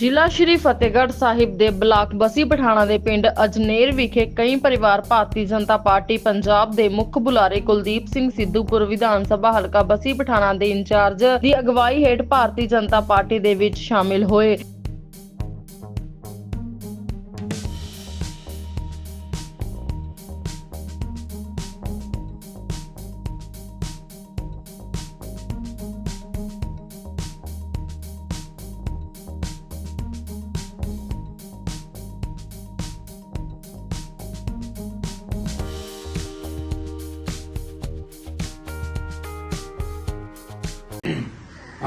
ਜ਼ਿਲ੍ਹਾ ਸ਼੍ਰੀ ਫਤਿਹਗੜ੍ਹ ਸਾਹਿਬ ਦੇ ਬਲਾਕ ਬਸੀ ਪਠਾਣਾ ਦੇ ਪਿੰਡ ਅਜਨੇਰ ਵਿਖੇ ਕਈ ਪਰਿਵਾਰ ਭਾਰਤੀ ਜਨਤਾ ਪਾਰਟੀ ਪੰਜਾਬ ਦੇ ਮੁੱਖ ਬੁਲਾਰੇ ਕੁਲਦੀਪ ਸਿੰਘ ਸਿੱਧੂਪੁਰ ਵਿਧਾਨ ਸਭਾ ਹਲਕਾ ਬਸੀ ਪਠਾਣਾ ਦੇ ਇੰਚਾਰਜ ਦੀ ਅਗਵਾਈ ਹੇਠ ਭਾਰਤੀ ਜਨਤਾ ਪਾਰਟੀ ਦੇ ਵਿੱਚ ਸ਼ਾਮਿਲ ਹੋਏ।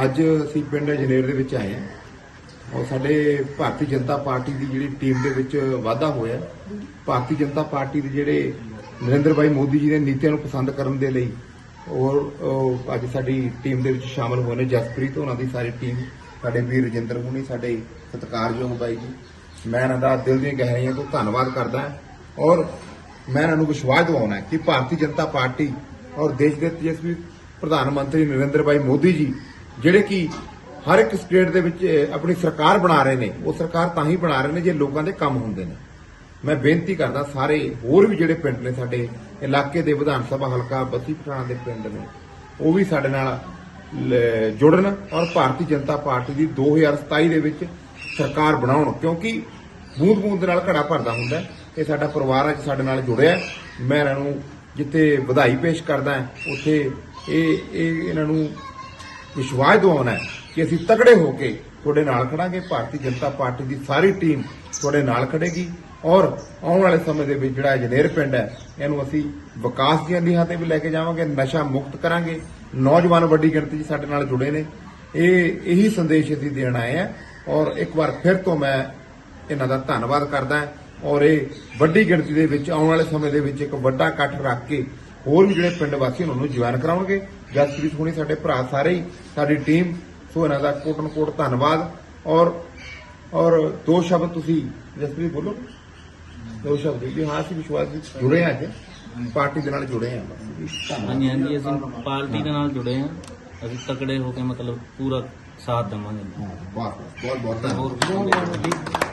ਅੱਜ ਅਸੀਂ ਪਿੰਡ ਜਨੇਰ ਦੇ ਵਿੱਚ ਆਏ ਹਾਂ। ਔਰ ਸਾਡੇ ਭਾਰਤੀ ਜਨਤਾ ਪਾਰਟੀ ਦੀ ਜਿਹੜੀ ਟੀਮ ਦੇ ਵਿੱਚ ਵਾਧਾ ਹੋਇਆ। ਭਾਰਤੀ ਜਨਤਾ ਪਾਰਟੀ ਦੇ ਜਿਹੜੇ ਨਰਿੰਦਰ ਭਾਈ ਮੋਦੀ ਜੀ ਦੇ ਨੀਤੀਆਂ ਨੂੰ ਪਸੰਦ ਕਰਨ ਦੇ ਲਈ ਔਰ ਉਹ ਅੱਜ ਸਾਡੀ ਟੀਮ ਦੇ ਵਿੱਚ ਸ਼ਾਮਲ ਹੋਏ ਨੇ ਜਸਪ੍ਰੀਤ ਉਹਨਾਂ ਦੀ ਸਾਰੀ ਟੀਮ, ਸਾਡੇ ਵੀਰ ਰਜਿੰਦਰ ਹੁਣੀ ਸਾਡੇ ਸਤਿਕਾਰਯੋਗ ਬਾਈ ਜੀ। ਮੈਂ ਇਹਨਾਂ ਦਾ ਦਿਲ ਦੀਆਂ ਗਹਿਰਾਈਆਂ ਤੋਂ ਧੰਨਵਾਦ ਕਰਦਾ ਔਰ ਮੈਂ ਇਹਨਾਂ ਨੂੰ ਵਿਸ਼ਵਾਸ ਦਿਵਾਉਣਾ ਕਿ ਭਾਰਤੀ ਜਨਤਾ ਪਾਰਟੀ ਔਰ ਦੇਸ਼ ਦੇ ਤੇਜਸਵੀ ਪ੍ਰਧਾਨ ਮੰਤਰੀ ਨਰਿੰਦਰ ਭਾਈ ਮੋਦੀ ਜੀ, ਜਿਹੜੇ ਕਿ ਹਰ ਇੱਕ ਸਟੇਟ ਦੇ ਵਿੱਚ ਆਪਣੀ ਸਰਕਾਰ ਬਣਾ ਰਹੇ ਨੇ, ਉਹ ਸਰਕਾਰ ਤਾਂ ਹੀ ਬਣਾ ਰਹੇ ਨੇ ਜੇ ਲੋਕਾਂ ਦੇ ਕੰਮ ਹੁੰਦੇ ਨੇ। ਮੈਂ ਬੇਨਤੀ ਕਰਦਾ ਸਾਰੇ ਹੋਰ ਵੀ ਜਿਹੜੇ ਪਿੰਡ ਨੇ ਸਾਡੇ, ਇਲਾਕੇ ਦੇ ਵਿਧਾਨ ਸਭਾ ਹਲਕਾ, ਬੱਸੀ ਪਠਾਣਾ ਦੇ ਪਿੰਡ ਨੇ, ਉਹ ਵੀ ਸਾਡੇ ਨਾਲ ਜੁੜਨ ਔਰ ਭਾਰਤੀ ਜਨਤਾ ਪਾਰਟੀ ਦੀ 2027 ਦੇ ਵਿੱਚ ਸਰਕਾਰ ਬਣਾਉਣ, ਕਿਉਂਕਿ ਬੂੰਦ ਬੂੰਦ ਦੇ ਨਾਲ ਘੜਾ ਭਰਦਾ ਹੁੰਦਾ ਇਹ ਸਾਡਾ ਪਰਿਵਾਰ ਅੱਜ ਸਾਡੇ ਨਾਲ ਜੁੜਿਆ ਮੈਂ ਇਹਨਾਂ ਨੂੰ ਜਿੱਥੇ ਵਧਾਈ ਪੇਸ਼ ਕਰਦਾ ਉੱਥੇ ਇਹ ਇਹ ਇਹਨਾਂ ਨੂੰ ਵਿਸ਼ਵਾਸ ਦਿਵਾਉਣਾ ਹੈ ਕਿ ਅਸੀਂ ਤਕੜੇ ਹੋ ਕੇ ਤੁਹਾਡੇ ਨਾਲ ਖੜਾਂਗੇ। ਭਾਰਤੀ ਜਨਤਾ ਪਾਰਟੀ ਦੀ ਸਾਰੀ ਟੀਮ ਤੁਹਾਡੇ ਨਾਲ ਖੜੇਗੀ ਔਰ ਆਉਣ ਵਾਲੇ ਸਮੇਂ ਦੇ ਵਿੱਚ ਜਿਹੜਾ ਜਨੇਰ ਪਿੰਡ ਹੈ, ਇਹਨੂੰ ਅਸੀਂ ਵਿਕਾਸ ਦੀਆਂ ਲੀਹਾਂ ਤੇ ਵੀ ਲੈ ਕੇ ਜਾਵਾਂਗੇ, ਨਸ਼ਾ ਮੁਕਤ ਕਰਾਂਗੇ। ਨੌਜਵਾਨ ਵੱਡੀ ਗਿਣਤੀ 'ਚ ਸਾਡੇ ਨਾਲ ਜੁੜੇ ਨੇ। ਇਹ ਇਹੀ ਸੰਦੇਸ਼ ਅਸੀਂ ਦੇਣ ਆਏ ਆ ਔਰ ਇੱਕ ਵਾਰ ਫਿਰ ਤੋਂ ਮੈਂ ਇਹਨਾਂ ਦਾ ਧੰਨਵਾਦ ਕਰਦਾ ਔਰ ਇਹ ਵੱਡੀ ਗਿਣਤੀ ਦੇ ਵਿੱਚ ਆਉਣ ਵਾਲੇ ਸਮੇਂ ਦੇ ਵਿੱਚ ਇੱਕ ਵੱਡਾ ਇਕੱਠ ਰੱਖ ਕੇ ਹੋਰ ਵੀ ਜਿਹੜੇ ਪਿੰਡ ਵਾਸੀ ਉਹਨਾਂ ਨੂੰ ਜੁਆਇਨ ਕਰਾਉਣਗੇ। ਜਸਪ੍ਰੀਤ ਹੁਣੀ ਸਾਡੇ ਭਰਾ ਸਾਰੇ ਹੀ ਸਾਡੀ ਟੀਮ ਸੋ ਇਹਨਾਂ ਦਾ ਕੋਟਨ ਕੋਟ ਧੰਨਵਾਦ। ਔਰ ਔਰ ਦੋ ਸ਼ਬਦ ਤੁਸੀਂ ਜਸਪ੍ਰੀਤ ਬੋਲੋ। ਦੋ ਸ਼ਬਦ ਜੀ ਹਾਂ ਅਸੀਂ ਵਿਸ਼ਵਾਸ ਵਿੱਚ ਜੁੜੇ ਹਾਂ ਅੱਜ। ਪਾਰਟੀ ਦੇ ਨਾਲ ਜੁੜੇ ਬਸ। ਹਾਂਜੀ ਹਾਂਜੀ ਅਸੀਂ ਪਾਰਟੀ ਦੇ ਨਾਲ ਜੁੜੇ ਹਾਂ। ਅਸੀਂ ਤਕੜੇ ਹੋ ਕੇ ਮਤਲਬ ਪੂਰਾ ਸਾਥ ਦੇਵਾਂਗੇ। ਬਹੁਤ ਬਹੁਤ ਬਹੁਤ ਧੰਨਵਾਦ।